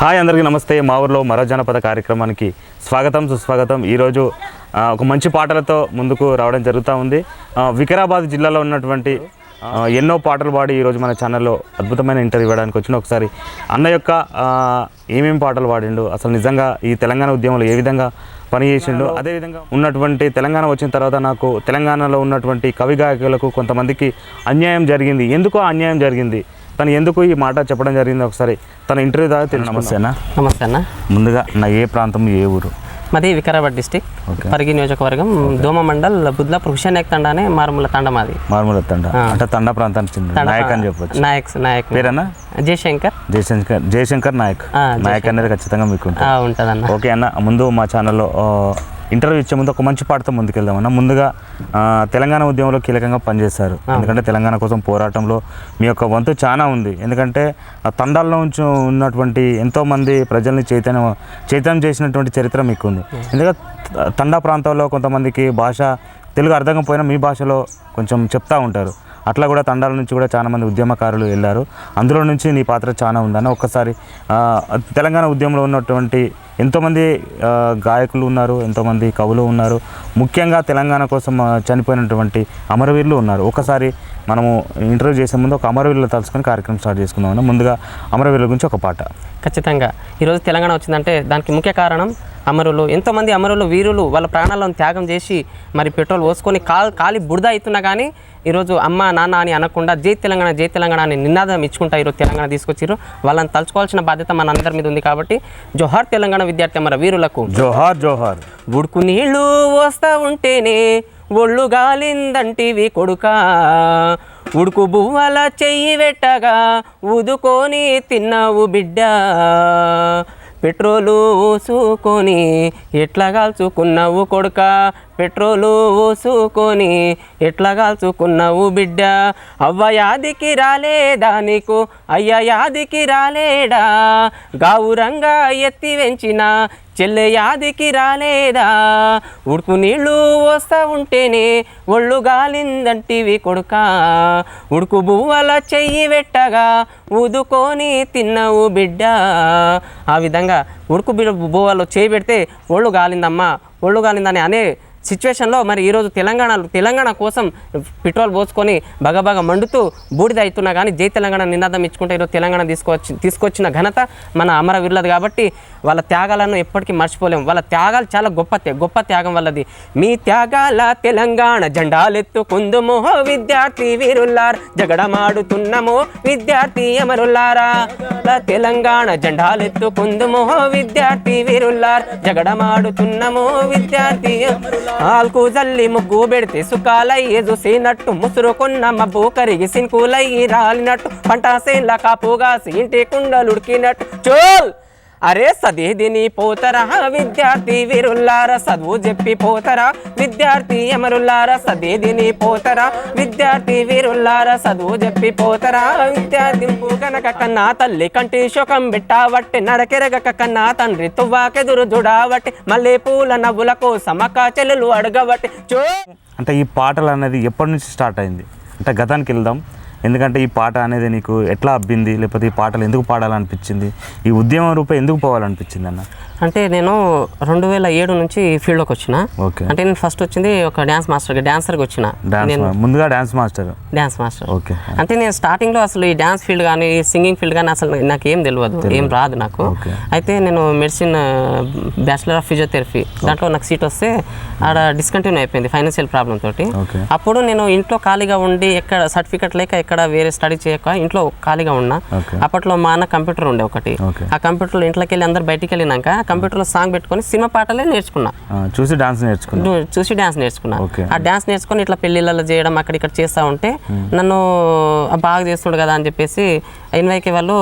Hi అందరికీ నమస్తే. మా ఊర్లో మరో జానపద కార్యక్రమానికి స్వాగతం సుస్వాగతం. ఈరోజు ఒక మంచి పాటలతో ముందుకు రావడం జరుగుతూ ఉంది. వికారాబాద్ జిల్లాలో ఉన్నటువంటి ఎన్నో పాటలు పాడి ఈరోజు మన ఛానల్లో అద్భుతమైన ఇంటర్వ్యూ ఇవ్వడానికి వచ్చిన ఒకసారి అన్న యొక్క ఏమేమి ఏమేం పాటలు పాడిండు అసలు నిజంగా ఈ తెలంగాణ ఉద్యమంలో ఏ విధంగా పనిచేసిండు అదేవిధంగా ఉన్నటువంటి తెలంగాణ వచ్చిన తర్వాత నాకు తెలంగాణలో ఉన్నటువంటి కవి గాయకులకు కొంతమందికి అన్యాయం జరిగింది. ఎందుకో అన్యాయం జరిగింది? తను ఎందుకు ఈ మాట చెప్పడం జరిగింది ఒకసారి తన ఇంటర్వ్యూ ద్వారా తెలుసు నమస్తే అన్న నమస్తే అన్న. ముందుగా నా ఏ ప్రాంతం ఏ ఊరు? మాది వికారాబాద్ డిస్టిక్. పరిగి నియోజకవర్గం దోమ మండల్ బుద్లాపూర్ హుషానాయక్ తండానే మారుమూల తండ మాది. మారుమూల తండ. అంటే తండ ప్రాంతానికి చెందిన నాయక్ అని చెప్పొచ్చు. నాయక్ నాయక్. పేరన్నా? జయశంకర్. జయశంకర్ జయశంకర్ నాయక్. ఆ, నాయక్ అనేది ఖచ్చితంగా మీకు ఉంటుంది ఆ, ఉంటదన్న. ఓకే అన్న ముందు మా ఛానల్లో ఇంటర్వ్యూ ఇచ్చే ముందు ఒక మంచి పాటతో ముందుకెళ్దామన్న. ముందుగా తెలంగాణ ఉద్యమంలో కీలకంగా పనిచేశారు. ఎందుకంటే తెలంగాణ కోసం పోరాటంలో మీ యొక్క వంతు చాలా ఉంది. ఎందుకంటే తండాల్లో నుంచి ఉన్నటువంటి ఎంతోమంది ప్రజల్ని చైతన్యం చైతన్యం చేసినటువంటి చరిత్ర మీకు ఉంది ఎందుకంటే తండా ప్రాంతాల్లో కొంతమందికి భాష తెలుగు అర్థం కాకపోయినా మీ భాషలో కొంచెం చెప్తా ఉంటారు. అట్లా కూడా తండాల నుంచి కూడా చాలా మంది ఉద్యమకారులు వెళ్ళారు. అందులో నుంచి నీ పాత్ర చాలా ఉందన్న ఒక్కసారి తెలంగాణ ఉద్యమంలో ఉన్నటువంటి ఎంతోమంది గాయకులు ఉన్నారు ఎంతోమంది కవులు ఉన్నారు. ముఖ్యంగా తెలంగాణ కోసం చనిపోయినటువంటి అమరవీరులు ఉన్నారు. ఒకసారి మనము ఇంటర్వ్యూ చేసే ముందు ఒక అమరవీరులు తలుచుకొని కార్యక్రమం స్టార్ట్ చేసుకుందాం ముందుగా అమరవీరుల గురించి ఒక పాట. ఖచ్చితంగా. ఈరోజు తెలంగాణ వచ్చిందంటే దానికి ముఖ్య కారణం అమరులు. ఎంతోమంది అమరులు వీరులు వాళ్ళ ప్రాణాలను త్యాగం చేసి మరి పెట్రోల్ పోసుకొని కాల్ కాలి బురద అవుతున్నా కానీ ఈరోజు అమ్మ నాన్న అని అనకుండా జై తెలంగాణ జై తెలంగాణ అని నినాదం ఇచ్చుకుంటా ఈరోజు తెలంగాణ తీసుకొచ్చారు వాళ్ళని తలుచుకోవాల్సిన బాధ్యత మన అందరి మీద ఉంది కాబట్టి జోహార్ తెలంగాణ విద్యార్థి అమర వీరులకు జోహార్ జోహార్. ఉడుకు నీళ్ళు వస్తా ఉంటేనే ఒళ్ళు గాలిందంటివి కొడుకా. ఉడుకు బువ్వల చెయ్యి పెట్టగా ఉదుకొని తిన్నావు బిడ్డ. పెట్రోలు ఊసుకొని ఎట్లా కాల్చుకున్నావు కొడుక? పెట్రోలు ఊసుకొని ఎట్లా కాల్చుకున్నావు బిడ్డ? అవ్వ యాదికి రాలేదా నీకు? అయ్య యాదికి రాలేడా గావురంగా ఎత్తి వెంచిన చెల్లె యాదికి రాలేదా? ఉడుకు నీళ్ళు వస్తా ఉంటేనే ఒళ్ళు గాలిందంటివి కొడుక. ఉడుకు బువ్వల చెయ్యి పెట్టగా ఊదుకొని తిన్నావు బిడ్డ. ఆ విధంగా ఉడుకు బి- బువ్వలో చేయి పెడితే ఒళ్ళు గాలిందమ్మా. ఒళ్ళు గాలిందని అనే సిచ్యువేషన్లో మరి ఈరోజు తెలంగాణ తెలంగాణ కోసం పెట్రోల్ పోసుకొని బగబగ మండుతూ బూడిద అవుతున్నా కానీ జై తెలంగాణ నినాదం ఇచ్చుకుంటే ఈరోజు తెలంగాణ తీసుకొచ్చి తీసుకొచ్చిన ఘనత మన అమరవీరులది కాబట్టి వాళ్ళ త్యాగాలను ఎప్పటికీ మర్చిపోలేము. వాళ్ళ త్యాగాలు చాలా గొప్ప గొప్ప త్యాగం వల్లది మీ త్యాగాల తెలంగాణ జెండాలెత్తుకుందుమో విద్యార్థి వీరుల్లార్. జగడమాడుతున్నమో విద్యార్థి అమరుల్లారా లా తెలంగాణ జెండాలెత్తుకుందుమో విద్యార్థి వీరుల్లార్. జగడమాడుతున్నము విద్యార్థి ఆల్కు జల్లి ముగ్గు పెడితే సుఖాలై చూసినట్టు ముసురుకున్న మబ్బు కరిగి సిన్కులయ్యి రాలినట్టు. పంట సేన్ల కాపుగాసి ఇంటి కుండలుడికినట్టు. చోల్! అరే సదేదిని పోతరా విద్యార్థి వీరుల్లారా చదువు చెప్పి పోతరా విద్యార్థి ఎమరుల్లారా సదీదిని పోతరా విద్యార్థి వీరుల్లారా చదువు చెప్పి పోతరా విద్యార్థి కనుక కన్నా తల్లి కంటి శోకం బిట్టావట్టి నరకెరగక కన్నా తండ్రి తువ్వాకెదురు జుడావట్టి మళ్ళీ పూల నవ్వుల కోసం చెల్లెలు అడగవట్టి చూ అంటే ఈ పాటలు అనేది ఎప్పటి నుంచి స్టార్ట్ అయింది? అంటే గతానికి వెళ్దాం. ఎందుకంటే ఈ పాట అనేది నీకు ఎట్లా అబ్బింది? లేకపోతే ఈ పాటలు ఎందుకు పాడాలనిపించింది? ఈ ఉద్యమం రూపం ఎందుకు పోవాలనిపించింది అన్న? అంటే నేను రెండు వేల ఏడు నుంచి ఫీల్డ్లోకి వచ్చిన. అంటే నేను ఫస్ట్ వచ్చింది ఒక డ్యాన్స్ మాస్టర్గా డాన్సర్గా వచ్చిన. మా- ముందుగా dance master. Dance master. Okay. అంటే నేను స్టార్టింగ్లో అసలు ఈ డ్యాన్స్ ఫీల్డ్ కానీ సింగింగ్ ఫీల్డ్ కానీ అసలు నాకు ఏం తెలియదు ఏం రాదు నాకు. అయితే నేను మెడిసిన్ బ్యాచిలర్ ఆఫ్ ఫిజియోథెరపీ దాంట్లో నాకు సీట్ వస్తే ఆడ డిస్కంటిన్యూ అయిపోయింది ఫైనాన్షియల్ ప్రాబ్లం తోటి. అప్పుడు నేను ఇంట్లో ఖాళీగా ఉండి ఎక్కడ సర్టిఫికెట్ లేక ఎక్కడ వేరే స్టడీ చేయక ఇంట్లో ఖాళీగా ఉన్నా. అప్పట్లో మా అన్న కంప్యూటర్ ఉండే ఒకటి. ఆ కంప్యూటర్లో ఇంట్లోకి వెళ్ళి అందరు బయటికి వెళ్ళినాక కంప్యూటర్లో సాంగ్ పెట్టుకొని సినిమా పాటలే నేర్చుకున్నా. చూసి డాన్స్ నేర్చుకున్నా? చూసి డ్యాన్స్ నేర్చుకున్నా. ఆ డ్యాన్స్ నేర్చుకొని ఇట్లా పెళ్ళిళ్ళలో చేయడం అక్కడ ఇక్కడ చేస్తూ ఉంటే నన్ను బాగా చేస్తుండు కదా అని చెప్పేసి ఎన్వైకే వాళ్ళు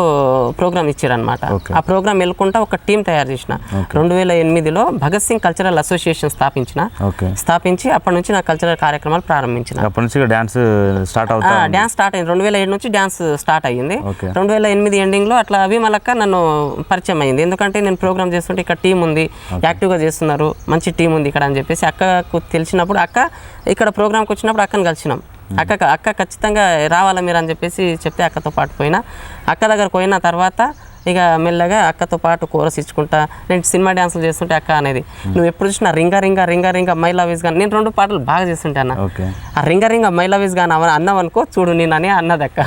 ప్రోగ్రామ్ ఇచ్చారనమాట. ఆ ప్రోగ్రామ్ వెళ్ళుకుంటా ఒక టీం తయారు చేసిన. రెండు వేల ఎనిమిదిలో భగత్ సింగ్ కల్చరల్ అసోసియేషన్ స్థాపించిన. స్థాపించి అప్పటి నుంచి నా కల్చరల్ కార్యక్రమాలు ప్రారంభించిన. అప్పటి నుంచి డాన్స్ స్టార్ట్ అవుతా. డ్యాన్స్ స్టార్ట్ అయింది. రెండు వేల ఏడు నుంచి డ్యాన్స్ స్టార్ట్ అయ్యింది. రెండు వేల ఎనిమిది ఎండింగ్లో అట్లా అభిమలక్క నన్ను పరిచయం అయింది. ఎందుకంటే నేను ప్రోగ్రామ్ చేస్తుంటే ఇక్కడ టీం ఉంది. యాక్టివ్గా చేస్తున్నారు. మంచి టీం ఉంది ఇక్కడ అని చెప్పేసి అక్కకు తెలిసినప్పుడు అక్క ఇక్కడ ప్రోగ్రామ్కి వచ్చినప్పుడు అక్కను కలిసినాం. అక్క అక్క ఖచ్చితంగా రావాలా మీరు అని చెప్పేసి చెప్తే అక్కతో పాటు పోయినా. అక్క దగ్గర పోయిన తర్వాత ఇక మెల్లగా అక్కతో పాటు కోరస్ ఇచ్చుకుంటా నేను సినిమా డ్యాన్సులు చేస్తుంటే అక్క అనేది నువ్వు ఎప్పుడు చూసినా రింగా రింగా రింగా రింగా మై లవ్ ఇస్ గాని నేను రెండు పాటలు బాగా చేస్తుంటే అన్న. ఆ రింగ రింగ మై లవ్ ఇస్ గాని అన్నావు అనుకో చూడు నేను అని అన్నది అక్క.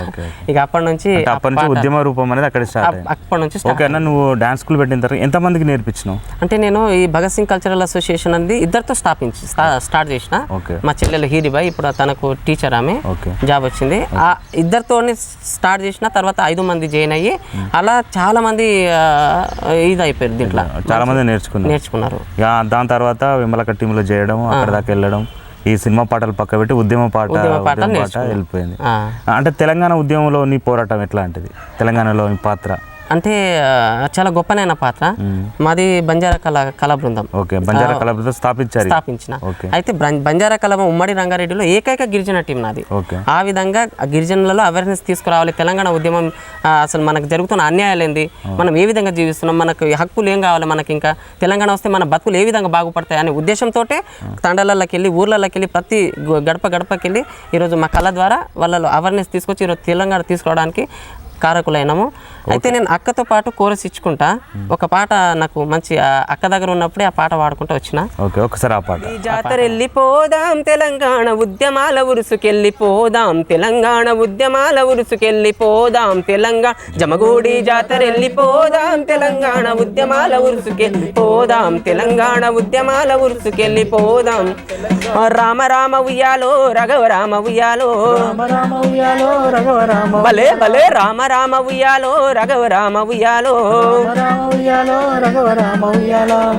ఇక అప్పటి నుంచి అప్పటి నుంచి ఉద్యమ రూపం అనేది అక్కడ అప్పటి నుంచి start. ఓకే అన్న నువ్వు డాన్స్ స్కూల్ పెట్టిన తర్వాత ఎంతమందికి నేర్పించినావు? అంటే నేను ఈ భగత్ సింగ్ కల్చరల్ అసోసియేషన్ అనేది ఇద్దరితో స్థాపించి స్టా- స్టార్ట్ చేసిన. మా చెల్లెలు హీరిబాయ్ ఇప్పుడు తనకు టీచర్ ఆమె జాబ్ వచ్చింది. ఆ ఇద్దరితోనే స్టార్ట్ చేసిన తర్వాత ఐదు మంది జాయిన్ అయ్యి అలా చాలా మంది ఆ, ఇది అయిపోయారు దీంట్లో. చాలా మంది నేర్చుకున్నారు. నేర్చుకున్నారు. ఇక దాని తర్వాత విమలక టీంలో చేయడం అక్కడ దాకా వెళ్ళడం ఈ సినిమా పాటలు పక్క పెట్టి ఉద్యమ పాట పాట. వెళ్ళిపోయింది. అంటే తెలంగాణ ఉద్యమంలో నీ పోరాటం ఎట్లాంటిది తెలంగాణలో పాత్ర. అంటే చాలా గొప్పనైన పాత్ర. మాది బంజారా కళ కళా బృందం. ఓకే బంజారా కళతో స్థాపించారు. ఇది. స్థాపించిన. ఓకే. అయితే బంజారా కళ ఉమ్మడి రంగారెడ్డిలో ఏకైక గిరిజన టీం నాది. ఓకే. ఆ విధంగా గిరిజనులలో అవేర్నెస్ తీసుకురావాలి. తెలంగాణ ఉద్యమం అసలు మనకు జరుగుతున్న అన్యాయాలు ఏంది మనం ఏ విధంగా జీవిస్తున్నాం? మనకు హక్కులు ఏం కావాలి మనకి ఇంకా? తెలంగాణ వస్తే మన బతుకులు ఏ విధంగా బాగుపడతాయి అనే ఉద్దేశంతో తండాలలోకి వెళ్ళి ఊర్లలోకి వెళ్ళి ప్రతి గడప గడపకి వెళ్ళి ఈరోజు మా కళ ద్వారా వాళ్ళలో అవేర్నెస్ తీసుకొచ్చి ఈరోజు తెలంగాణ తీసుకురావడానికి కారకులైనాము. అయితే నేను అక్కతో పాటు కోరస్ ఇచ్చుకుంటా. ఒక పాట నాకు మంచి అక్క దగ్గర ఉన్నప్పుడే ఆ పాట పాడుకుంటూ వచ్చిన. ఓకే ఒకసారి ఆ పాట. ఈ జాతర వెళ్ళిపోదాం తెలంగాణ ఉద్యమాల ఉరుసుకెళ్ళిపోదాం. తెలంగాణ ఉద్యమాల ఉరుసుకెళ్ళిపోదాం తెలంగాణ జమగూడి జాతర వెళ్ళిపోదాం తెలంగాణ ఉద్యమాల ఉరుసుకెళ్ళిపోదాం. తెలంగాణ ఉద్యమాల ఉరుసుకెళ్ళిపోదాం. రామ రామ ఉయ్యాలో రఘవ రామ ఉయ్యాలో. భలే భలే రామ రామ ఉయ్యాలో రఘవ రామ ఉయ్యాలో.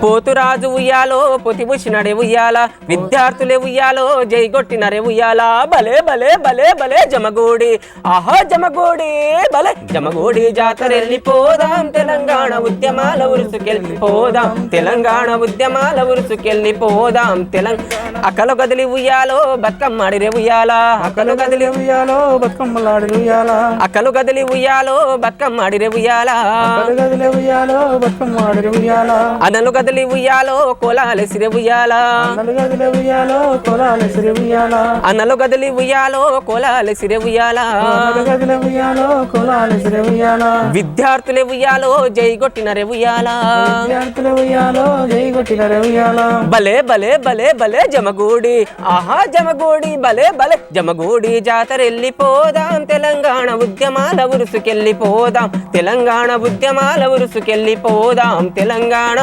పోతురాజు ఉయ్యాలో పొతిబుచ్చినడే ఉయ్యాల. విద్యార్థులే ఉయ్యాలో జైగొట్టినరే ఉయ్యాల. భలే భలే భలే భలే జమగూడి. ఆహా జమగూడి భలే. జమగూడి జాతర వెళ్ళిపోదాం తెలంగాణ ఉద్యమాల ఉరుసుకెళ్ళిపోదాం తెలంగాణ ఉద్యమాల ఉరుసుకెళ్ళిపోదాం తెలంగాణ అక్కలు గదిలి ఉయ్యాలో బతుకమ్మడిరే ఉయ్యాల. అక్కలు గదిలి ఉయ్యాలో బతుకమ్మలాడి ఉయ్యాల. అక్కలు గదిలి ఉయ్యాలో ఉయ్యాల? గదిలే ఉయ్యాలో అనలు గదిలి ఉయ్యాలో? కొలాలి సిరి ఉయ్యాల? అన్నలు గదిలి ఉయ్యాలో కొలాలి సిరి ఉయ్యాల? విద్యార్థులే ఉయ్యాలో జై ఉయ్యాల? విద్యార్థులే ఉయ్యాలో కొట్టిన భలే భలే భలే భలే జమగూడి. ఆహా జమగూడి భలే భలే జమగూడి జాతర వెళ్ళిపోదాం తెలంగాణ ఉద్యమాల ఉరుసుకెళ్ళిపోదాం తెలంగాణ ఉద్యమాల ఉరుసుకెళ్ళిపోదాం తెలంగాణ.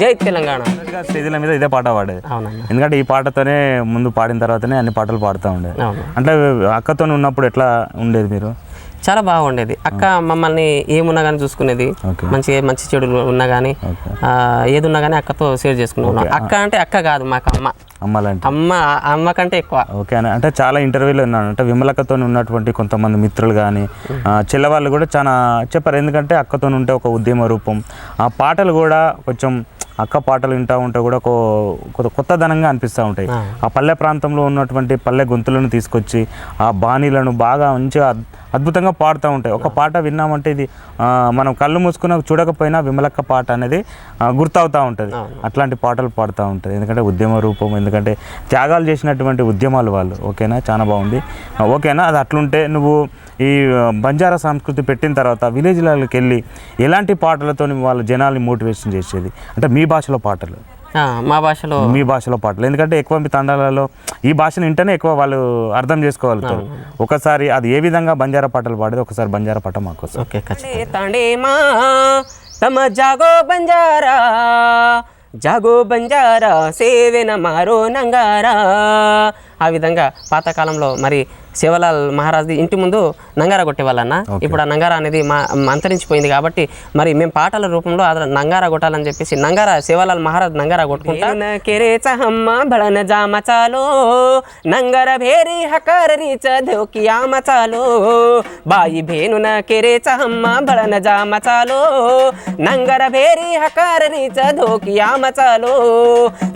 జై తెలంగాణ. స్టేజ్ల మీద ఇదే పాట పాడేది. ఎందుకంటే ఈ పాటతోనే ముందు పాడిన తర్వాతనే అన్ని పాటలు పాడుతూ ఉండేది అంటే అక్కతో ఉన్నప్పుడు ఎట్లా ఉండేది మీరు? చాలా బాగుండేది. అక్క మమ్మల్ని ఏమున్నా కానీ చూసుకునేది. మంచి మంచి చెడులు ఉన్నా కానీ. ఏది ఉన్నా కానీ అక్కతో షేర్ చేసుకున్నాం అక్క అంటే అక్క కాదు మాకు అమ్మ. అమ్మాలంటే. అమ్మ అమ్మ కంటే ఎక్కువ. ఓకే అని. అంటే చాలా ఇంటర్వ్యూలో విన్నాను అంటే విమలకతో ఉన్నటువంటి కొంతమంది మిత్రులు కానీ చెల్లవాళ్ళు కూడా చాలా చెప్పారు. ఎందుకంటే అక్కతో ఉంటే ఒక ఉద్యమ రూపం. ఆ పాటలు కూడా కొంచెం అక్క పాటలు వింటూ ఉంటే కూడా ఒక కొత్త- కొత్తదనంగా అనిపిస్తూ ఉంటాయి. ఆ పల్లె ప్రాంతంలో ఉన్నటువంటి పల్లె గొంతులను తీసుకొచ్చి ఆ బాణీలను బాగా మంచిగా అద్భుతంగా పాడుతూ ఉంటాయి. ఒక పాట విన్నామంటే ఇది మనం కళ్ళు మూసుకున్న చూడకపోయినా విమలక్క పాట అనేది గుర్తవుతూ ఉంటుంది. అట్లాంటి పాటలు పాడుతూ ఉంటుంది. ఎందుకంటే ఉద్యమ రూపం ఎందుకంటే త్యాగాలు చేసినటువంటి ఉద్యమాలు వాళ్ళు. ఓకేనా? చాలా బాగుంది. ఓకేనా? అది అట్లుంటే నువ్వు ఈ బంజారా సంస్కృతి పెట్టిన తర్వాత విలేజ్లకి వెళ్ళి ఎలాంటి పాటలతో వాళ్ళ జనాల్ని మోటివేషన్ చేసేది? అంటే మీ భాషలో పాటలు. మా భాషలో మీ భాషలో పాటలు. ఎందుకంటే ఎక్కువ మీ తండాలలో ఈ భాషను వింటేనే ఎక్కువ వాళ్ళు అర్థం చేసుకోగలుగుతారు. ఒకసారి అది ఏ విధంగా బంజారా పాటలు పాడేది? ఒకసారి బంజారా పాట మాకు. ఓకే తమ జాగో బంజారా జాగో బంజారా సేవెన మారో నంగారా. ఆ విధంగా పాతకాలంలో మరి శివలాల్ మహారాజ్ ఇంటి ముందు నంగారా కొట్టేవాళ్ళన్న. ఇప్పుడు ఆ నంగారా అనేది మా అంతరించిపోయింది కాబట్టి మరి మేము పాటల రూపంలో అది నంగారా కొట్టాలని చెప్పేసి నంగారా శివలాల్ మహారాజ్ నంగారా కొట్టుకుంటా. కెరే చహమ్మ బళన జామచాలో నంగర భేరి హకర రీచ ధోకియా మచాలో బాయి భేనున కెరే చహమ్మ బళన జామచాలో నంగర భేరి హకర రీచ ధోకియా మచాలో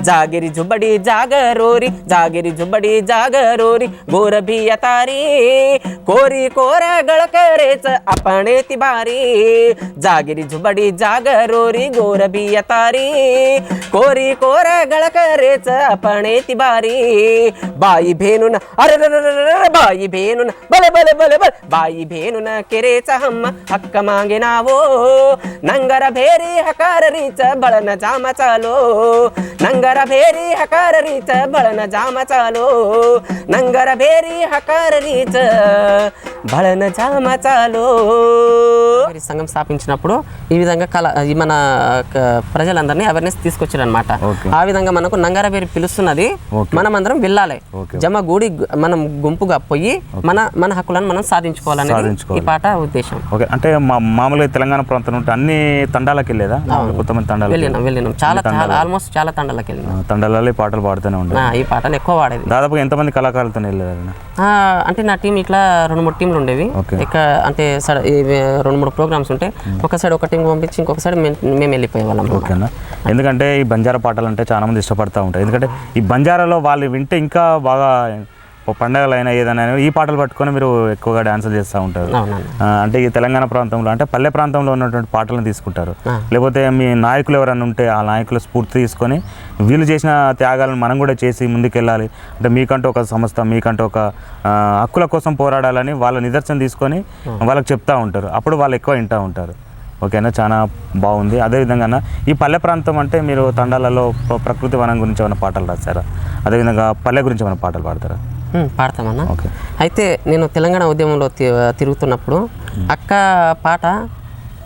జాగిరి జుబడి జాగరోరి జాగిరి జుబడి జాగరోరి గోర బియ్య तारी. कोरी कोर गळकरेच आपण ती बारी. जागिरी झुबडी जागरोरी गोरबी बिया तारी. कोरी कोर गळकरेच आपण ती बारी. बाई भेनुन अरे बाई भेनुन बल बल बल बल. बाई भेनुन केरेच हम हक्क मागे नावो. नंगर भेरी हकार रीच बळन जाम चालो. नंगर भेरी हकार रीच बळन जाम चालो. नंगर भेरी हकार रीच బళన జామ చాలో సంఘం స్థాపించినప్పుడు ఈ విధంగా కళ ఈ మన ప్రజలందరినీ అవేర్నెస్ తీసుకొచ్చారు అనమాట Okay. ఆ విధంగా మనకు నంగర పేరు పిలుస్తున్నది. మనం అందరం వెళ్ళాలి. జమ గూడి మనం గుంపుగా పోయి మన మన హక్కులను మనం సాధించుకోవాలనేది సాధించుకోవాలి. ఈ పాట ఉద్దేశం. ఓకే. అంటే మా మామూలుగా తెలంగాణ ప్రాంతం ఉంటే అన్ని తండాలకు వెళ్ళేదా? కొంతమంది తండాలు వెళ్ళినాం వెళ్ళినాం. చాలా చాలా ఆల్మోస్ట్ చాలా తండలకి వెళ్ళినాం. తండాలలో ఈ పాటలు పాడుతూనే ఉంటారు ఆ, ఈ పాటను ఎక్కువ వాడేది దాదాపుగా ఎంతమంది కళాకారులతో వెళ్ళారు అంటే నా టీం ఇట్లా రెండు మూడు టీంలు ఉండేవి. ఇక అంటే రెండు మూడు ప్రోగ్రామ్స్ ఉంటే ఒక సైడ్ ఒక టీం పంపించి ఇంకొక సైడ్ మేము మేము వెళ్ళిపోయే వాళ్ళం ఓకేనా? ఎందుకంటే ఈ బంజారా పాటలు అంటే చాలా మంది ఇష్టపడతా ఉంటారు. ఎందుకంటే ఈ బంజారాలో వాళ్ళు వింటే ఇంకా బాగా పండగలైనా ఏదైనా ఈ పాటలు పట్టుకొని మీరు ఎక్కువగా డాన్సులు చేస్తూ ఉంటారు. అంటే ఈ తెలంగాణ ప్రాంతంలో అంటే పల్లె ప్రాంతంలో ఉన్నటువంటి పాటలను తీసుకుంటారు. లేకపోతే మీ నాయకులు ఎవరైనా ఉంటే ఆ నాయకుల స్ఫూర్తి తీసుకొని వీళ్ళు చేసిన త్యాగాలను మనం కూడా చేసి ముందుకెళ్ళాలి. అంటే మీకంటూ ఒక సంస్థ మీకంటూ ఒక హక్కుల కోసం పోరాడాలని వాళ్ళ నిదర్శనం తీసుకొని వాళ్ళకి చెప్తా ఉంటారు. అప్పుడు వాళ్ళు ఎక్కువ వింటూ ఉంటారు. ఓకేనా? చాలా బాగుంది. అదేవిధంగా ఈ పల్లె ప్రాంతం అంటే మీరు తండాలలో ప్ర- ప్రకృతి వనం గురించి ఏమైనా పాటలు రాస్తారా అదేవిధంగా పల్లె గురించి ఏమైనా పాటలు పాడతారా? పాడతామన్నా? ఓకే అయితే నేను తెలంగాణ ఉద్యమంలో తిరుగుతున్నప్పుడు అక్క పాట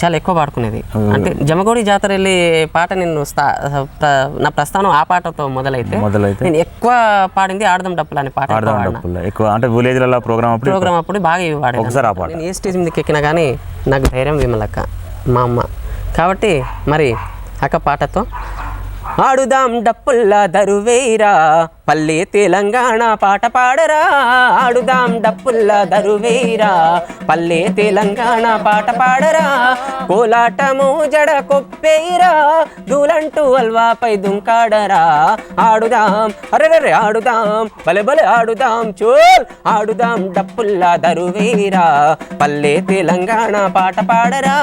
చాలా ఎక్కువ పాడుకునేది. అంటే జమగోడి జాతర వెళ్ళి పాట నేను నా ప్రస్థానం ఆ పాటతో మొదలైతే మొదలైతే? నేను ఎక్కువ పాడింది ఆడదం డప్పులు అనే పాట ఎక్కువ అంటే విలేజ్లలో ప్రోగ్రామ్ అప్పుడు ప్రోగ్రామ్ అప్పుడు బాగా ఇవి వాడేదాన్ని. ఒకసారి ఆ పాట. నేను ఏ స్టేజ్ మీదకి ఎక్కినా కానీ నాకు ధైర్యం విమలక్క మా అమ్మ. కాబట్టి మరి అక్క పాటతో ఆడుదాం డప్పుల్లా దరువేరా. పల్లె తెలంగాణ పాట పాడరా. ఆడుదాం డప్పుల్లా దరువేరా. పల్లె తెలంగాణ పాట పాడరా. కోలాటము జడ కొప్పేరా. దూలంటూ అల్వాపై దుంకాడరా. ఆడుదాం అరెరే ఆడుదాం. బలె బలె ఆడుదాం చోల్. ఆడుదాం డప్పుల్లా దరువేరా. పల్లె తెలంగాణ పాట పాడరా.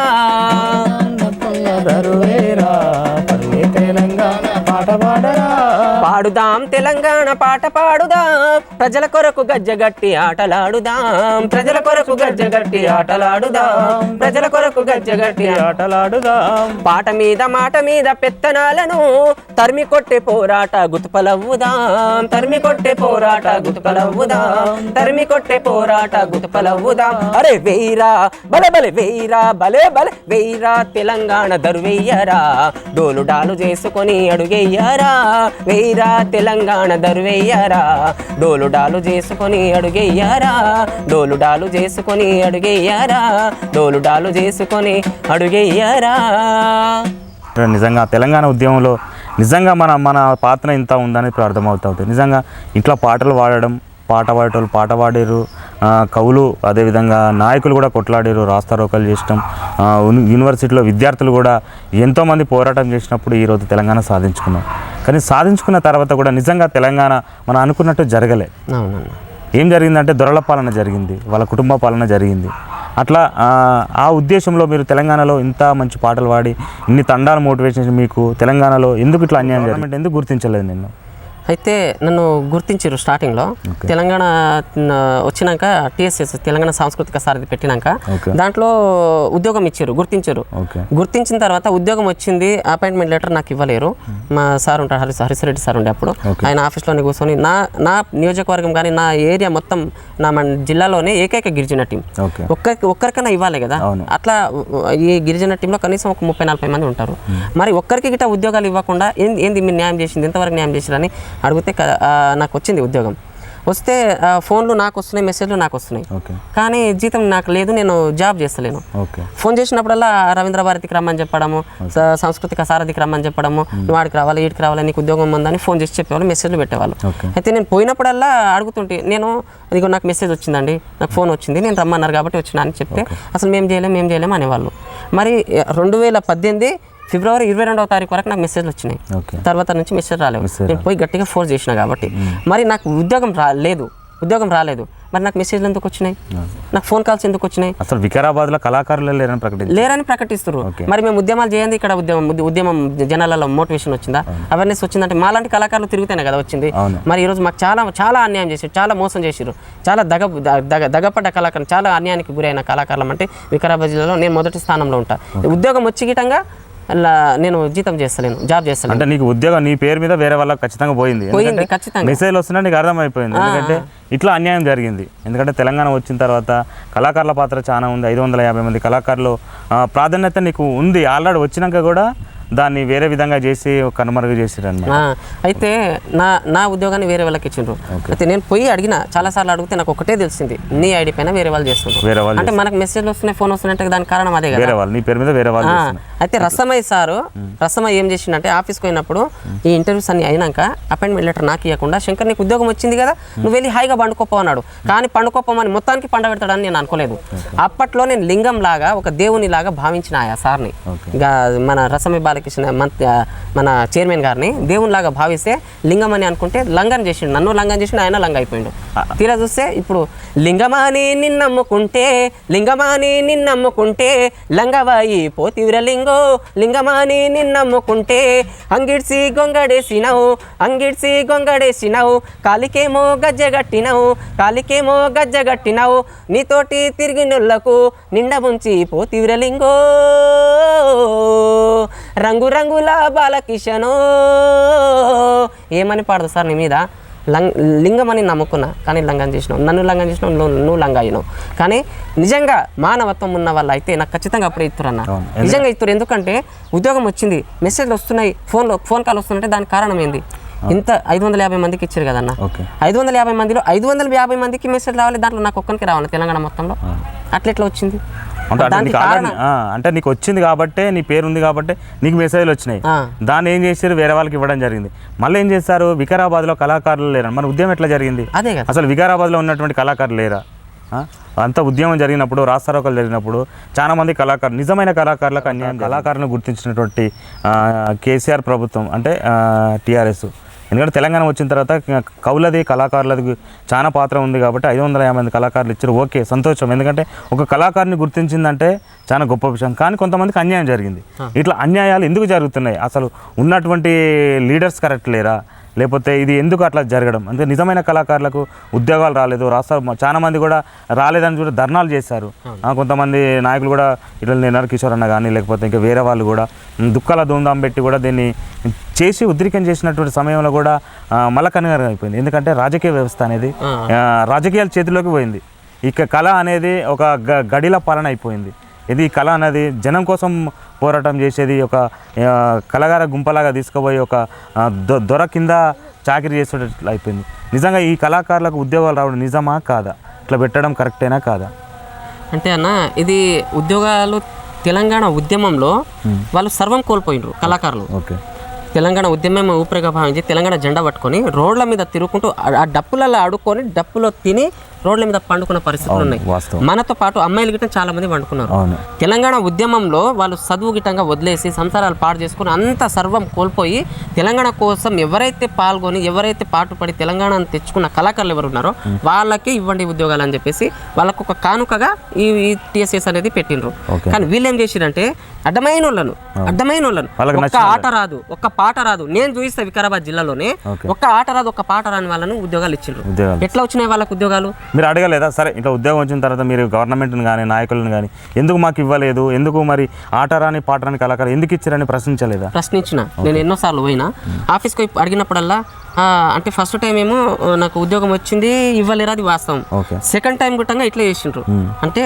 పాడుదాం తెలంగాణ పాట పాడుదాం. ప్రజల కొరకు గజ్జగట్టి ఆటలాడుదాం. ప్రజల కొరకు గజ్జగట్టి ఆటలాడుదాం. ప్రజల కొరకు గజ్జగట్టి ఆటలాడుదాం. పాట మీద మాట మీద పెత్తనాలను తరిమి కొట్టే పోరాట గుతుపలవ్వుదాం. తరిమి కొట్టే పోరాట గుతుపలవ్వుదాం. తరిమి కొట్టే పోరాట గుతుపలవ్వుదాం. అరే వేయిరా బలే బలే వేయిరా బలే బలే వేయిరా తెలంగాణ దరువెయ్యరా. డోలుడా పాలు చేసుకొని అడుగెయ్యరా? వేయరా తెలంగాణ దరువెయ్యరా? డోలు డాలు చేసుకొని అడుగెయ్యరా? డోలు డాలు చేసుకొని అడుగెయ్యరా? డోలు డాలు చేసుకొని అడుగెయ్యరా? నిజంగా తెలంగాణ ఉద్యమంలో నిజంగా మన మన పాత్ర ఇంత ఉందని ఇప్పుడు అర్థమవుతుంది నిజంగా ఇంట్లో పాటలు పాడడం పాట పాడేటోళ్ళు పాట పాడారు కవులు అదేవిధంగా నాయకులు కూడా కొట్లాడారు రాస్తారోకలు యూని- యూనివర్సిటీలో విద్యార్థులు కూడా ఎంతోమంది పోరాటం చేసినప్పుడు ఈరోజు తెలంగాణ సాధించుకున్నాం. కానీ సాధించుకున్న తర్వాత కూడా నిజంగా తెలంగాణ మనం అనుకున్నట్టు జరగలే. ఏం జరిగిందంటే దొరల పాలన జరిగింది వాళ్ళ కుటుంబ పాలన జరిగింది. అట్లా ఆ, ఆ ఉద్దేశంలో మీరు తెలంగాణలో ఇంత మంచి పాటలు పాడి ఇన్ని తండాలు మోటివేషన్ మీకు తెలంగాణలో ఎందుకు ఇట్లా అన్యాయం జరిగింది? ఎందుకు గుర్తించలేదు నిన్ను? అయితే నన్ను గుర్తించారు స్టార్టింగ్లో తెలంగాణ వచ్చినాక టీఎస్ఎస్ తెలంగాణ సాంస్కృతిక సారథి పెట్టినాక. దాంట్లో ఉద్యోగం ఇచ్చారు గుర్తించారు గుర్తించిన తర్వాత ఉద్యోగం వచ్చింది అపాయింట్మెంట్ లెటర్ నాకు ఇవ్వలేరు. మా సార్ ఉంటారు హరి హరిశ్రెడ్డి సార్ ఉండే అప్పుడు. ఆయన ఆఫీస్లోనే కూర్చొని నా నా నియోజకవర్గం కానీ నా ఏరియా మొత్తం నా మన జిల్లాలోనే ఏకైక గిరిజన టీం. ఒక్కరికి ఒక్కరికైనా ఇవ్వాలి కదా. అట్లా ఈ గిరిజన టీంలో కనీసం ఒక ముప్పై నలభై మంది ఉంటారు. మరి ఒక్కరికి గిట్ట ఉద్యోగాలు ఇవ్వకుండా ఏంది ఏంది మీరు న్యాయం చేసింది? ఎంతవరకు న్యాయం చేసిరని అడిగితే నాకు వచ్చింది ఉద్యోగం. వస్తే ఫోన్లు నాకు వస్తున్నాయి మెసేజ్లు నాకు వస్తున్నాయి కానీ జీతం నాకు లేదు నేను జాబ్ చేస్తలేను. ఫోన్ చేసినప్పుడల్లా రవీంద్ర భారతికి రమ్మని చెప్పడము సాంస్కృతిక సారథికి రమ్మని చెప్పడము నువ్వు ఆడికి రావాలి ఈడికి రావాలి నీకు ఉద్యోగం ఉందని ఫోన్ చేసి చెప్పేవాళ్ళు మెసేజ్లు పెట్టేవాళ్ళు. అయితే నేను పోయినప్పుడల్లా అడుగుతుంటే నేను ఇదిగో నాకు మెసేజ్ వచ్చిందండి నాకు ఫోన్ వచ్చింది నేను రమ్మన్నారు కాబట్టి వచ్చినా అని చెప్తే అసలు మేము చేయలేం మేము చేయలేం అనేవాళ్ళు. మరి రెండు వేల పద్దెనిమిది ఫిబ్రవరి ఇరవై రెండవ తారీఖు వరకు నాకు మెసేజ్లు వచ్చినాయి. తర్వాత నుంచి మెసేజ్ రాలేదు. నేను పోయి గట్టిగా ఫోర్స్ చేసిన కాబట్టి. మరి నాకు ఉద్యోగం రా లేదు. ఉద్యోగం రాలేదు. మరి నాకు మెసేజ్లు ఎందుకు వచ్చినాయి? నాకు ఫోన్ కాల్స్ ఎందుకు వచ్చినాయి? అసలు వికారాబాద్లో కళాకారులు లేరని ప్రకటించారు లేరని ప్రకటిస్తారు మరి మేము ఉద్యమాలు చేయండి ఇక్కడ ఉద్యమం ఉద్య- ఉద్యమం జనాలలో మోటివేషన్ వచ్చిందా? అవేర్నెస్ వచ్చిందంటే మాలాంటి కళాకారులు తిరుగుతేనే కదా వచ్చింది. మరి ఈరోజు మాకు చాలా చాలా అన్యాయం చేసారు చాలా మోసం చేసారు చాలా దగ దగ దగపడ్డ కళాకారులు చాలా అన్యాయానికి గురైన కళాకారులు అంటే వికారాబాద్ జిల్లాలో నేను మొదటి స్థానంలో ఉంటా. ఉద్యోగం వచ్చి గిటంగా నేను జీతం చేస్తలేను జాబ్ చేస్తలేను. అంటే నీకు ఉద్యోగం నీ పేరు మీద వేరే వాళ్ళకి ఖచ్చితంగా పోయింది. పోయింది ఎందుకంటే ఖచ్చితంగా. మెసేజ్ వస్తున్నా నీకు అర్థమైపోయింది. ఎందుకంటే ఇట్లా అన్యాయం జరిగింది. ఎందుకంటే తెలంగాణ వచ్చిన తర్వాత కళాకారుల పాత్ర చాలా ఉంది. ఐదు వందల యాభై మంది కళాకారులు. ప్రాధాన్యత నీకు ఉంది. ఆల్రెడీ వచ్చినాక కూడా దాన్ని వేరే విధంగా చేసి కనుమరుగు చేసిరు ఆ, అయితే నా నా ఉద్యోగాన్ని వేరే వాళ్ళకి ఇచ్చిండ్రు. అయితే నేను పోయి అడిగిన చాలా సార్లు అడిగితే నాకు ఒకటే తెలిసింది నీ ఐడి పైన వేరే వాళ్ళు చేస్తుండ్రు. వేరే వాళ్ళు అంటే మనకు మెసేజ్లు వస్తున్నాయి ఫోన్ వస్తున్నాయి అంటే దానికి కారణం అదే వేరే వాళ్ళు నీ పేరు మీద వేరే వాళ్ళు చేస్తున్నారు. అయితే రసమయ్య సారు రసమయ్య ఏం చేసిండంటే ఆఫీస్కి పోయినప్పుడు ఈ ఇంటర్వ్యూస్ అన్ని అయినాక అపాయింట్మెంట్ లెటర్ నాకు ఇవ్వకుండా శంకర్ నీకు ఉద్యోగం వచ్చింది కదా నువ్వు వెళ్ళి హాయిగా పండుకోపో అన్నాడు. కానీ పండుకోపోమని మొత్తానికి పండ పెడతాడని నేను అనుకోలేదు. అప్పట్లో నేను లింగం లాగా ఒక దేవుని లాగా భావించిన ఆ సార్ని. మన రసమయ్య బాలకృష్ణ మంత్ మన చైర్మన్ గారిని దేవునిలాగా భావిస్తే లింగం అని అనుకుంటే లంగం చేసిండు. నన్ను లంగం చేసిండు ఆయన లంగ అయిపోయిండు. తీరా చూస్తే ఇప్పుడు లింగమాని నిన్నమ్ముకుంటే లింగమాని నిన్నమ్ముకుంటే లంగవాయి పోతివిర లింగో. లింగమాని నిన్నమ్ముకుంటే అంగిడ్సి గొంగడేసినావు అంగిడ్సి గొంగడేసినావు. కాలికేమో గజ్జగట్టినవు కాలికేమో గజ్జగట్టినవు నీతోటి తిరిగి నిండముంచి నిండా ముంచి పోతివిర లింగో. రంగు రంగుల బాలకిషనో. ఏమని పాడదు సార్ నీ మీద? లంగ్ లింగం అని నమ్ముకున్నా కానీ లంగం చేసినావు. నన్ను లంగం చేసినావు నువ్వు నువ్వు లంగా అయినావు. కానీ నిజంగా మానవత్వం ఉన్న వాళ్ళు అయితే నాకు ఖచ్చితంగా అప్పుడే ఇస్తున్నారు అన్న. నిజంగా ఇస్తారు ఎందుకంటే ఉద్యోగం వచ్చింది మెసేజ్లు వస్తున్నాయి ఫోన్లో ఫోన్ కాల్ వస్తుందంటే దానికి కారణం ఏంది? ఇంత ఐదు వందల యాభై మందికి ఇచ్చారు కదన్న. ఐదు వందల యాభై మందిలో ఐదు వందల యాభై మందికి మెసేజ్ రావాలి దాంట్లో నాకు ఒక్కరికి రావాలి తెలంగాణ మొత్తంలో. అట్లా ఎట్లా వచ్చింది? అంటే నీకు ఆల్రెడీ కారణం. ఆ, అంటే నీకు వచ్చింది కాబట్టే నీ పేరు ఉంది కాబట్టి నీకు మెసేజ్లు వచ్చినాయి. దాన్ని ఏం చేశారు? వేరే వాళ్ళకి ఇవ్వడం జరిగింది. మళ్ళీ ఏం చేస్తారు వికారాబాద్లో కళాకారులు లేరు? మన ఉద్యమం ఎట్లా జరిగింది? అదే కదా. అసలు వికారాబాద్లో ఉన్నటువంటి కళాకారులు లేరా? ఆ? అంత ఉద్యమం జరిగినప్పుడు రాస్తారోకలు జరిగినప్పుడు చాలా మంది కళాకారులు నిజమైన కళాకారులకు అన్యాయం కళాకారులను గుర్తించినటువంటి ఆ, కేసీఆర్ ప్రభుత్వం అంటే టీఆర్ఎస్ ఎందుకంటే తెలంగాణ వచ్చిన తర్వాత కవులది కళాకారులది చాలా పాత్ర ఉంది కాబట్టి ఐదు వందల యాభై మంది కళాకారులు ఇచ్చారు. ఓకే సంతోషం. ఎందుకంటే ఒక కళాకారుని గుర్తించిందంటే చాలా గొప్ప విషయం. కానీ కొంతమందికి అన్యాయం జరిగింది. ఇట్లా అన్యాయాలు ఎందుకు జరుగుతున్నాయి? అసలు ఉన్నటువంటి లీడర్స్ కరెక్ట్ లేరా? లేకపోతే ఇది ఎందుకు అట్లా జరగడం? అంటే నిజమైన కళాకారులకు ఉద్యోగాలు రాలేదు. రాష్ట్ర చాలా మంది కూడా రాలేదని కూడా ధర్నాలు చేశారు. కొంతమంది నాయకులు కూడా ఇట్లా నిన్నర్ కిషోర్ అన్న కానీ లేకపోతే ఇంకా వేరే వాళ్ళు కూడా దుఃఖాల ధూమ్ధాం పెట్టి కూడా దీన్ని చేసి ఉద్రికం చేసినటువంటి సమయంలో కూడా మళ్ళా కనుగరు అయిపోయింది. ఎందుకంటే రాజకీయ వ్యవస్థ అనేది రాజకీయాల చేతిలోకి పోయింది. ఇక కళ అనేది ఒక గ గడిల పాలన అయిపోయింది. ఇది కళ అనేది జనం కోసం పోరాటం చేసేది ఒక కళగార గుంపలాగా తీసుకుపోయి ఒక దొర కింద చాకరీ చేసేటట్లు అయిపోయింది. నిజంగా ఈ కళాకారులకు ఉద్యోగాలు రావడం నిజమా కాదా? ఇట్లా పెట్టడం కరెక్టేనా కాదా? అంటే అన్న ఇది ఉద్యోగాలు తెలంగాణ ఉద్యమంలో వాళ్ళు సర్వం కోల్పోయినరు కళాకారులు. ఓకే. తెలంగాణ ఉద్యమం ఊపిరిగా భావించి తెలంగాణ జెండా పట్టుకొని రోడ్ల మీద తిరుగుకుంటూ ఆ- ఆ డప్పులలో ఆడుకొని డప్పులో తిని రోడ్ల మీద పండుకున్న పరిస్థితులు ఉన్నాయి. మనతో పాటు అమ్మాయిలు గిట్ట చాలా మంది పండుకున్నారు తెలంగాణ ఉద్యమంలో వాళ్ళు చదువు గిట్టంగా వదిలేసి సంసారాలు పాడు చేసుకుని అంత సర్వం కోల్పోయి తెలంగాణ కోసం ఎవరైతే పాల్గొని ఎవరైతే పాటుపడి తెలంగాణను తెచ్చుకున్న కళాకారులు ఎవరు ఉన్నారో వాళ్ళకి ఇవ్వండి ఉద్యోగాలు అని చెప్పేసి వాళ్ళకు ఒక కానుకగా ఈ టీఎస్ఎస్ అనేది పెట్టిండ్రు. ఓకే. కానీ వీళ్ళు ఏం చేసిరంటే అడ్డమైన వాళ్ళను అడ్డమైన వాళ్ళను ఒక్క ఆట రాదు ఒక్క పాట రాదు. నేను చూపిస్తా వికారాబాద్ జిల్లాలోనే. ఒక్క ఆట రాదు ఒక్క పాట రాని వాళ్ళను ఉద్యోగాలు ఇచ్చిండ్రు. ఎట్లా వచ్చినాయి వాళ్ళకు ఉద్యోగాలు? మీరు అడగలేదా? సరే ఇట్లా ఉద్యోగం వచ్చిన తర్వాత మీరు గవర్నమెంట్ని కానీ నాయకులను కానీ ఎందుకు మాకు ఇవ్వలేదు? ఎందుకు మరి ఆట రాని పాట రాని కళాకారు ఎందుకు ఇచ్చారని ప్రశ్నించలేదా? ప్రశ్నించిన. నేను ఎన్నోసార్లు పోయినా. ఆఫీస్కి అడిగినప్పుడల్లా అంటే ఫస్ట్ టైం ఏమో నాకు ఉద్యోగం వచ్చింది ఇవ్వలేరు అది వాస్తవం. సెకండ్ టైం గుట్టంగా ఇట్లా చేసిండ్రు. అంటే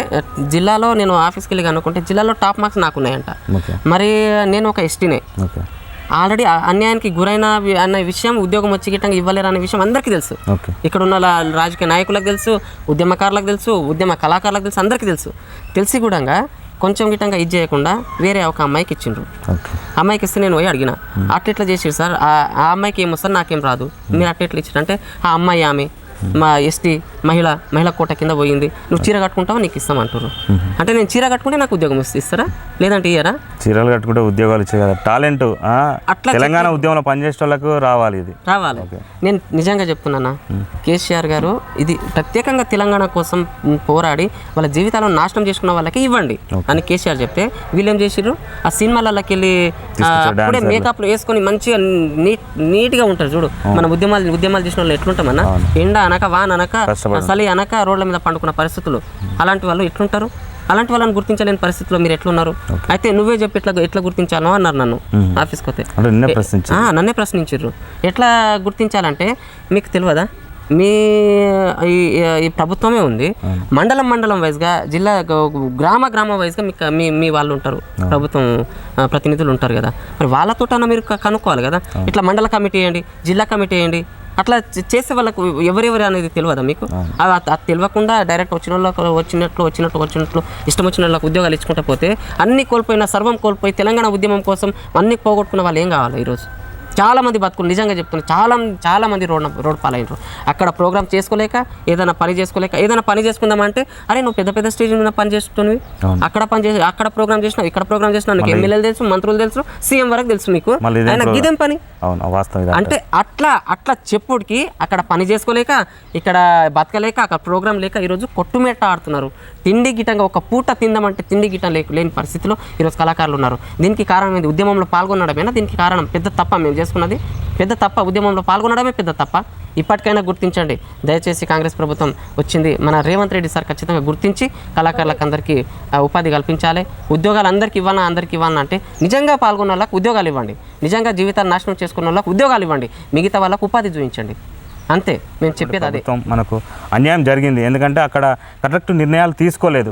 జిల్లాలో నేను ఆఫీస్కి వెళ్ళి కనుక్కుంటే జిల్లాలో టాప్ మార్క్స్ నాకున్నాయంట మరి నేను ఒక ఎస్టీనే. ఆల్రెడీ అన్యాయానికి గురైన అన్న విషయం ఉద్యోగం వచ్చి గిట్టంగా ఇవ్వలేరు అనే విషయం అందరికీ తెలుసు. ఇక్కడ ఉన్న రాజకీయ నాయకులకు తెలుసు ఉద్యమకారులకు తెలుసు ఉద్యమ కళాకారులకు తెలుసు అందరికీ తెలుసు. తెలిసి కూడా కొంచెం గిట్టంగా ఇది చేయకుండా వేరే ఒక అమ్మాయికి ఇచ్చిండ్రు. అమ్మాయికి ఇస్తే నేను పోయి అడిగిన అట్లా ఇట్లా చేసారు సార్? ఆ అమ్మాయికి ఏం వస్తారు నాకేం రాదు. మీరు అట్లా ఇట్లా ఇచ్చారు అంటే ఆ అమ్మాయి ఆమె మా ఎస్టీ మహిళ మహిళా కోట కింద పోయింది. నువ్వు చీర కట్టుకుంటావు? నీకు ఇస్తాం అంటారు అంటే నేను చీర కట్టుకుంటే నాకు ఉద్యోగం ఇస్త- ఇస్తారా? లేదంటే ఇయ్యరా? చీరలు కట్టుకుంటే ఉద్యోగాలు ఇచ్చే కదా. టాలెంట్ అట్లా తెలంగాణ ఉద్యమంలో పనిచేసే వాళ్ళకు రావాలి ఇది. రావాలి. నేను నిజంగా చెప్తున్నానా? కేసీఆర్ గారు ఇది ప్రత్యేకంగా తెలంగాణ కోసం పోరాడి వాళ్ళ జీవితాలను నాశనం చేసుకున్న వాళ్ళకి ఇవ్వండి అని కేసీఆర్ చెప్తే వీళ్ళు ఏం చేసిర్రు? ఆ సినిమాలకి వెళ్ళి అప్పుడే మేకప్లు వేసుకొని మంచిగా నీట్ నీట్గా ఉంటారు చూడు. మన ఉద్యమాలు ఉద్యమాలు చేసిన వాళ్ళు ఎట్లుంటామన్నా ఎండ అనక వాన్ అనక చలి అనక రోడ్ల మీద పండుకున్న పరిస్థితులు. అలాంటి వాళ్ళు ఎట్లుంటారు? అలాంటి వాళ్ళని గుర్తించలేని పరిస్థితిలో మీరు ఎట్లున్నారు? అయితే నువ్వే చెప్పి ఎట్లా ఎట్లా గుర్తించాను అన్నారు నన్ను ఆఫీస్కి వస్తే అంటే నిన్నే ప్రశ్నించారు. ఎట్లా గుర్తించాలంటే మీకు తెలియదా? మీ ఈ ప్రభుత్వమే ఉంది. మండలం మండలం వైజ్గా జిల్లా గ్రామ గ్రామ వైజ్గా మీకు మీ మీ వాళ్ళు ఉంటారు ప్రభుత్వం ప్రతినిధులు ఉంటారు కదా. మరి వాళ్ళతోటన్నా మీరు కనుక్కోవాలి కదా. ఇట్లా మండల కమిటీ వేయండి జిల్లా కమిటీ వేయండి అట్లా చేసే వాళ్ళకు ఎవరెవరు అనేది తెలియదా మీకు? అది తెలియకుండా డైరెక్ట్ వచ్చిన వాళ్ళకు వచ్చినట్లు వచ్చినట్లు వచ్చినట్లు ఇష్టం వచ్చిన వాళ్ళకి ఉద్యోగాలు ఇచ్చుకుంటా పోతే అన్ని కోల్పోయిన సర్వం కోల్పోయి తెలంగాణ ఉద్యమం కోసం అన్ని పోగొట్టుకున్న వాళ్ళు ఏం కావాలి ఈరోజు? చాలా మంది బతుకులు నిజంగా చెప్తున్నారు చాలా చాలా మంది రోడ్ రోడ్ పాలైనరు. అక్కడ ప్రోగ్రామ్ చేసుకోలేక ఏదైనా పని చేసుకోలేక ఏదైనా పని చేసుకుందామంటే అరే నువ్వు పెద్ద పెద్ద స్టేజ్ మీద పని చేస్తున్నవి. అక్కడ పని చేసి అక్కడ ప్రోగ్రామ్ చేసినావు ఇక్కడ ప్రోగ్రామ్ చేసినావు నీకు ఎమ్మెల్యేలు తెలుసు మంత్రులు తెలుసు సీఎం వరకు తెలుసు ఇదేం ఆయన? గిదేం పని? అంటే అట్లా అట్లా చెప్పుడికి అక్కడ పని చేసుకోలేక ఇక్కడ బతకలేక అక్కడ ప్రోగ్రామ్ లేక ఈరోజు కొట్టుమేట ఆడుతున్నారు. తిండి గిటంగా ఒక పూట తిందామంటే తిండి గిటం లేక లేని పరిస్థితిలో ఈరోజు కళాకారులు ఉన్నారు. దీనికి కారణం ఏంది? ఉద్యమంలో పాల్గొనడమేనా? దీనికి కారణం పెద్ద తప్ప మేము చేసుకున్నది? పెద్ద తప్ప ఉద్యమంలో పాల్గొనడమే పెద్ద తప్ప? ఇప్పటికైనా గుర్తించండి. దయచేసి కాంగ్రెస్ ప్రభుత్వం వచ్చింది. మన రేవంత్ రెడ్డి సార్ ఖచ్చితంగా గుర్తించి కళాకారులకు అందరికీ ఉపాధి కల్పించాలి. ఉద్యోగాలు అందరికీ ఇవ్వాలా అందరికీ ఇవ్వాలా అంటే నిజంగా పాల్గొన్న వాళ్ళకి ఉద్యోగాలు ఇవ్వండి. నిజంగా జీవితాన్ని నాశనం చేసుకున్న వాళ్ళకి ఉద్యోగాలు ఇవ్వండి. మిగతా వాళ్ళకు ఉపాధి చూపించండి. అంతే మేము చెప్పేది అదే. మనకు అన్యాయం జరిగింది. ఎందుకంటే అక్కడ కరెక్ట్ నిర్ణయాలు తీసుకోలేదు.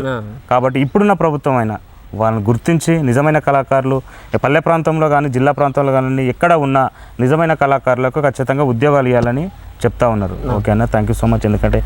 కాబట్టి ఇప్పుడున్న ప్రభుత్వం అయినా వాళ్ళని గుర్తించి నిజమైన కళాకారులు పల్లె ప్రాంతంలో కానీ జిల్లా ప్రాంతంలో కానీ ఎక్కడ ఉన్న నిజమైన కళాకారులకు ఖచ్చితంగా ఉద్యోగాలు ఇవ్వాలని చెప్తా ఉన్నారు. ఓకే అన్న థ్యాంక్ యూ సో మచ్ ఎందుకంటే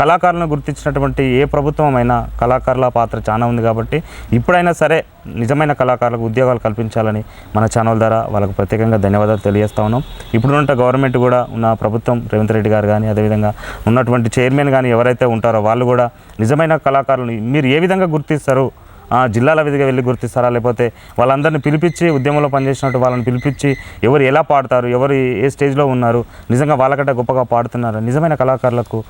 కళాకారులను గుర్తించినటువంటి ఏ ప్రభుత్వం అయినా కళాకారుల పాత్ర చాలా ఉంది కాబట్టి ఇప్పుడైనా సరే నిజమైన కళాకారులకు ఉద్యోగాలు కల్పించాలని మన ఛానల్ ద్వారా వాళ్ళకు ప్రత్యేకంగా ధన్యవాదాలు తెలియజేస్తా ఉన్నాం. ఇప్పుడున్న గవర్నమెంట్ కూడా ఉన్న ప్రభుత్వం రేవంత్ రెడ్డి గారు కానీ అదేవిధంగా ఉన్నటువంటి చైర్మన్ కానీ ఎవరైతే ఉంటారో వాళ్ళు కూడా నిజమైన కళాకారులను మీరు ఏ విధంగా గుర్తిస్తారు? జిల్లాల విధిగా వెళ్ళి గుర్తిస్తారా? లేకపోతే వాళ్ళందరిని పిలిపించి ఉద్యమంలో పనిచేసినట్టు వాళ్ళని పిలిపించి ఎవరు ఎలా పాడతారు? ఎవరు ఏ స్టేజ్లో ఉన్నారు? నిజంగా వాళ్ళకంటే గొప్పగా పాడుతున్నారు? నిజమైన కళాకారులకు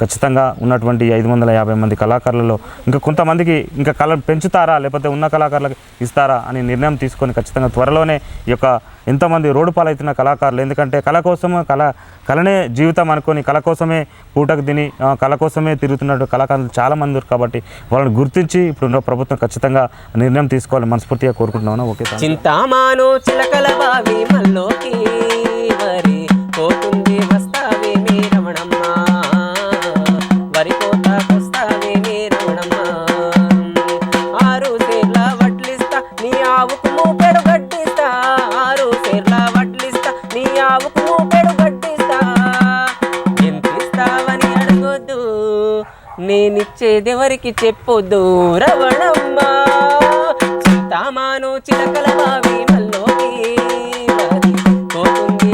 ఖచ్చితంగా ఉన్నటువంటి ఐదు వందల యాభై మంది కళాకారులలో ఇంకా కొంతమందికి ఇంకా కళ పెంచుతారా? లేకపోతే ఉన్న కళాకారులకు ఇస్తారా? అని నిర్ణయం తీసుకొని ఖచ్చితంగా త్వరలోనే ఈ యొక్క ఎంతోమంది రోడ్డు పాలవుతున్న కళాకారులు ఎందుకంటే కళ కోసం కళ కళనే జీవితం అనుకొని కళ కోసమే పూటకు తిని కళ కోసమే తిరుగుతున్నట్టు కళాకారులు చాలామంది కాబట్టి వాళ్ళని గుర్తించి ఇప్పుడున్న ప్రభుత్వం ఖచ్చితంగా నిర్ణయం తీసుకోవాలని మనస్ఫూర్తిగా కోరుకుంటున్నాను ఓకే చింతామాను చిలకల బావి మల్లోకి మరి పోతుంది నేనిచ్చేదెవరికి చెప్పు రవణమ్మ చింతామాను చిలకల బావి మల్లోకి పోతుంది